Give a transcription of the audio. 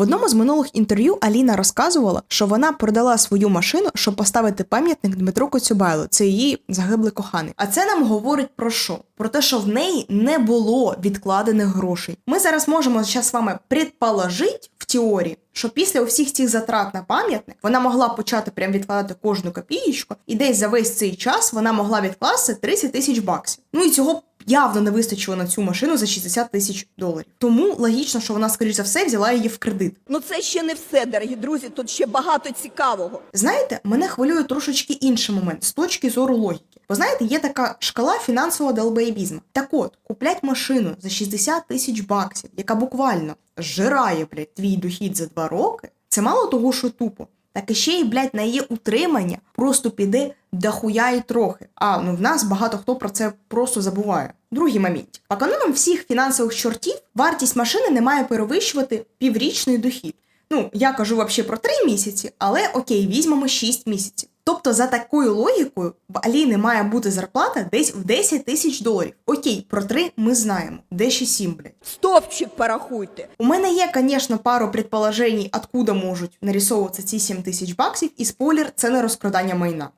В одному з минулих інтерв'ю Аліна розказувала, що вона продала свою машину, щоб поставити пам'ятник Дмитру Коцюбайлу. Це її загиблий коханий. А це нам говорить про що? Про те, що в неї не було відкладених грошей. Ми зараз можемо зараз з вами предположити в теорії, що після усіх цих затрат на пам'ятник вона могла почати прям відкладати кожну копієчку, і десь за весь цей час вона могла відкласти 30 тисяч баксів. Ну і цього явно не вистачило на цю машину за 60 тисяч доларів. Тому логічно, що вона, скоріш за все, взяла її в кредит. Ну це ще не все, дорогі друзі. Тут ще багато цікавого. Знаєте, мене хвилює трошечки інший момент з точки зору логіки. Бо знаєте, є така шкала фінансового долбоєбізму. Так от, куплять машину за 60 тисяч баксів, яка буквально зжирає, блядь, твій дохід за два роки, це мало того, що тупо. Так ще й, блядь, на її утримання просто піде дохуя і трохи. А ну в нас багато хто про це просто забуває. Другий момент. По канонам всіх фінансових чортів вартість машини не має перевищувати піврічний дохід. Ну, я кажу взагалі про 3 місяці, але окей, візьмемо 6 місяців. Тобто, за такою логікою, в Аліни має бути зарплата десь в 10 тисяч доларів. Окей, про 3 ми знаємо, де ще 7, блядь. Стопчик порахуйте. У мене є, звісно, пару предположень, откуда можуть нарисовуватися ці 7 тисяч баксів, і спойлер, це не розкрадання майна.